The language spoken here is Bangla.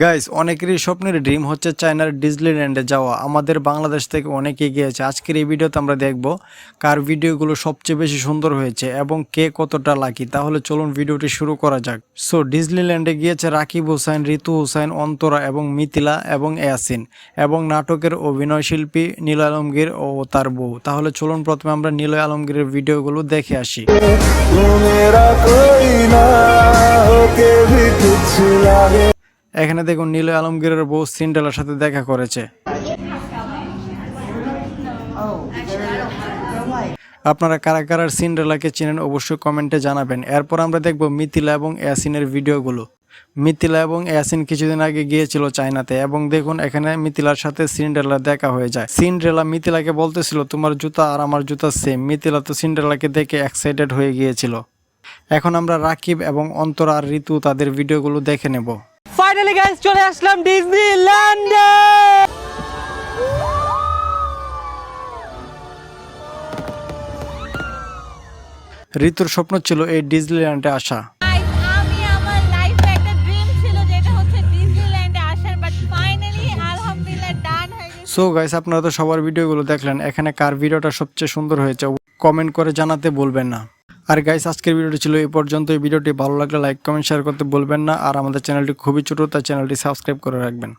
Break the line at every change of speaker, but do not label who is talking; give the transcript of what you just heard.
গাইস অনেকেরই স্বপ্নের ড্রিম হচ্ছে চায়নার ডিজনিল্যান্ডে যাওয়া। আমাদের বাংলাদেশ থেকে অনেকে গিয়েছে আজকের এই ভিডিওতে আমরা দেখব কার ভিডিওগুলো সবচেয়ে বেশি সুন্দর হয়েছে এবং কে কতটা লাকি তাহলে চলুন ভিডিওটি শুরু করা যাক। সো ডিজনিল্যান্ডে গিয়েছে রাকিব হোসাইন ঋতু হোসাইন অন্তরা এবং মিথিলা এবং ইয়াসিন এবং নাটকের অভিনয় শিল্পী নীল আলমগীর ও তার বউ। তাহলে চলুন প্রথমে আমরা নীল আলমগীরের ভিডিওগুলো দেখে আসি। এখানে দেখুন নীলয় আলমগীরের বউ সিন্ডেলার সাথে দেখা করেছে। আপনারা কারা কারার সিন্ডেলাকে চেনেন অবশ্যই কমেন্টে জানাবেন। এরপর আমরা দেখব মিথিলা এবং অ্যাসিনের ভিডিওগুলো। মিথিলা এবং অ্যাসিন কিছুদিন আগে গিয়েছিল চায়নাতে এবং দেখুন এখানে মিথিলার সাথে সিন্ড্রেলা দেখা হয়ে যায়। সিন্ড্রেলা মিথিলাকে বলতেছিল, তোমার জুতা আর আমার জুতা সেম মিথিলা তো সিন্ড্রেলাকে দেখে এক্সাইটেড হয়ে গিয়েছিল। এখন আমরা রাকিব এবং অন্তরা আর ঋতু তাদের ভিডিওগুলো দেখে নেব।
ফাইনালি গাইস চলে আসলাম ডিজনিল্যান্ডে
ঋতুর স্বপ্ন ছিল এই ডিজনিল্যান্ডে আসা।
Guys, আমি আমার লাইফে একটা ড্রিম ছিল যেটা হচ্ছে ডিজনিল্যান্ডে আসার বাট ফাইনালি আলহামদুলিল্লাহ ডান গেছে।
সো গাইস আপনারা তো সবার ভিডিওগুলো দেখলেন এখানে কার ভিডিওটা সবচেয়ে সুন্দর হয়েছে কমেন্ট করে জানাতে বলবেন না। আর গাইস আজকের ভিডিওটি ছিল এই পর্যন্ত এই ভিডিওটি ভালো লাগলে লাইক কমেন্ট শেয়ার করতে বলবেন না। আর আমাদের চ্যানেলটি খুবই ছোটো, তাই চ্যানেলটি সাবস্ক্রাইব করে রাখবেন।